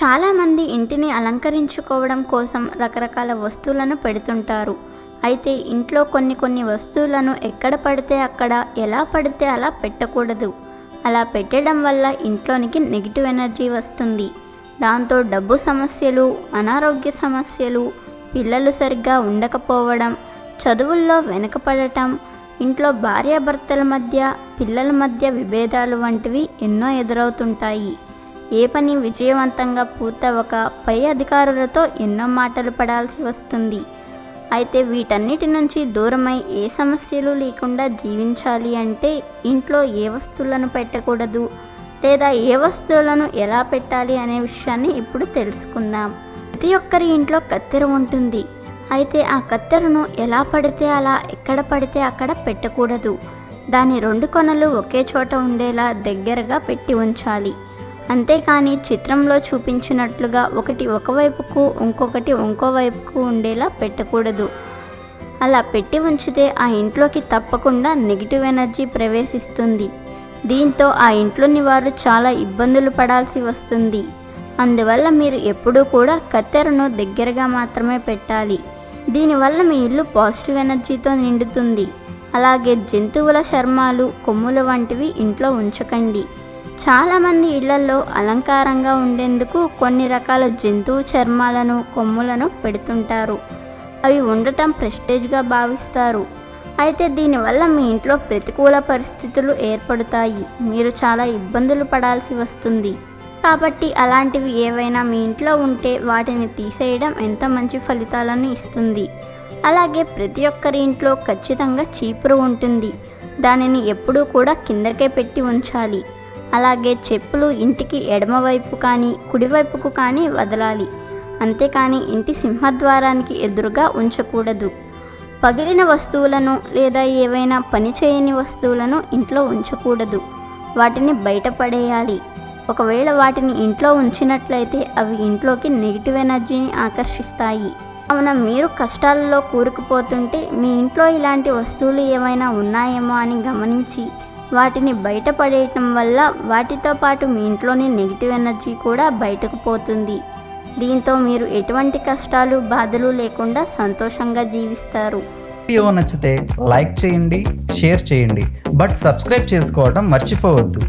చాలామంది ఇంటిని అలంకరించుకోవడం కోసం రకరకాల వస్తువులను పెడుతుంటారు. అయితే ఇంట్లో కొన్ని కొన్ని వస్తువులను ఎక్కడ పడితే అక్కడ ఎలా పడితే అలా పెట్టకూడదు. అలా పెట్టడం వల్ల ఇంట్లోనికి నెగిటివ్ ఎనర్జీ వస్తుంది. దాంతో డబ్బు సమస్యలు అనారోగ్య సమస్యలు పిల్లలు సరిగ్గా ఉండకపోవడం చదువుల్లో వెనకపడటం ఇంట్లో భార్యాభర్తల మధ్య పిల్లల మధ్య విభేదాలు వంటివి ఎన్నో ఎదురవుతుంటాయి. ఏ పని విజయవంతంగా పూర్తవక పై అధికారులతో ఎన్నో మాటలు పడాల్సి వస్తుంది. అయితే వీటన్నిటి నుంచి దూరమై ఏ సమస్యలు లేకుండా జీవించాలి అంటే ఇంట్లో ఏ వస్తువులను పెట్టకూడదు లేదా ఏ వస్తువులను ఎలా పెట్టాలి అనే విషయాన్ని ఇప్పుడు తెలుసుకుందాం. ప్రతి ఒక్కరి ఇంట్లో కత్తెర ఉంటుంది. అయితే ఆ కత్తెరను ఎలా పడితే అలా ఎక్కడ పడితే అక్కడ పెట్టకూడదు. దాని రెండు కొనలు ఒకే చోట ఉండేలా దగ్గరగా పెట్టి ఉంచాలి. అంతేకాని చిత్రంలో చూపించినట్లుగా ఒకటి ఒకవైపుకు ఇంకొకటి ఇంకో వైపుకు ఉండేలా పెట్టకూడదు. అలా పెట్టి ఉంచితే ఆ ఇంట్లోకి తప్పకుండా నెగిటివ్ ఎనర్జీ ప్రవేశిస్తుంది. దీంతో ఆ ఇంట్లోని వారు చాలా ఇబ్బందులు పడాల్సి వస్తుంది. అందువల్ల మీరు ఎప్పుడూ కూడా కత్తెరను దగ్గరగా మాత్రమే పెట్టాలి. దీనివల్ల మీ ఇల్లు పాజిటివ్ ఎనర్జీతో నిండుతుంది. అలాగే జంతువుల చర్మాలు కొమ్ములు వంటివి ఇంట్లో ఉంచకండి. చాలామంది ఇళ్ళలో అలంకారంగా ఉండేందుకు కొన్ని రకాల జంతువు చర్మాలను కొమ్ములను పెడుతుంటారు. అవి ఉండటం ప్రెస్టేజ్గా భావిస్తారు. అయితే దీనివల్ల మీ ఇంట్లో ప్రతికూల పరిస్థితులు ఏర్పడతాయి. మీరు చాలా ఇబ్బందులు పడాల్సి వస్తుంది. కాబట్టి అలాంటివి ఏవైనా మీ ఇంట్లో ఉంటే వాటిని తీసేయడం ఎంత మంచి ఫలితాలను ఇస్తుంది? అలాగే ప్రతి ఒక్కరి ఇంట్లో ఖచ్చితంగా చీపురు ఉంటుంది. దానిని ఎప్పుడూ కూడా కిందకే పెట్టి ఉంచాలి. అలాగే చెప్పులు ఇంటికి ఎడమవైపు కానీ కుడివైపుకు కానీ వదలాలి. అంతేకాని ఇంటి సింహద్వారానికి ఎదురుగా ఉంచకూడదు. పగిలిన వస్తువులను లేదా ఏవైనా పని చేయని వస్తువులను ఇంట్లో ఉంచకూడదు. వాటిని బయట పడేయాలి. ఒకవేళ వాటిని ఇంట్లో ఉంచినట్లయితే అవి ఇంట్లోకి నెగిటివ్ ఎనర్జీని ఆకర్షిస్తాయి. కావున మీరు కష్టాలలో కూరుకుపోతుంటే మీ ఇంట్లో ఇలాంటి వస్తువులు ఏమైనా ఉన్నాయేమో అని గమనించి వాటిని బయటపడేయటం వల్ల వాటితో పాటు మీ ఇంట్లోని నెగిటివ్ ఎనర్జీ కూడా బయటకు పోతుంది. దీంతో మీరు ఎటువంటి కష్టాలు బాధలు లేకుండా సంతోషంగా జీవిస్తారు. వీడియో నచ్చితే లైక్ చేయండి షేర్ చేయండి. బట్ సబ్స్క్రైబ్ చేసుకోవడం మర్చిపోవద్దు.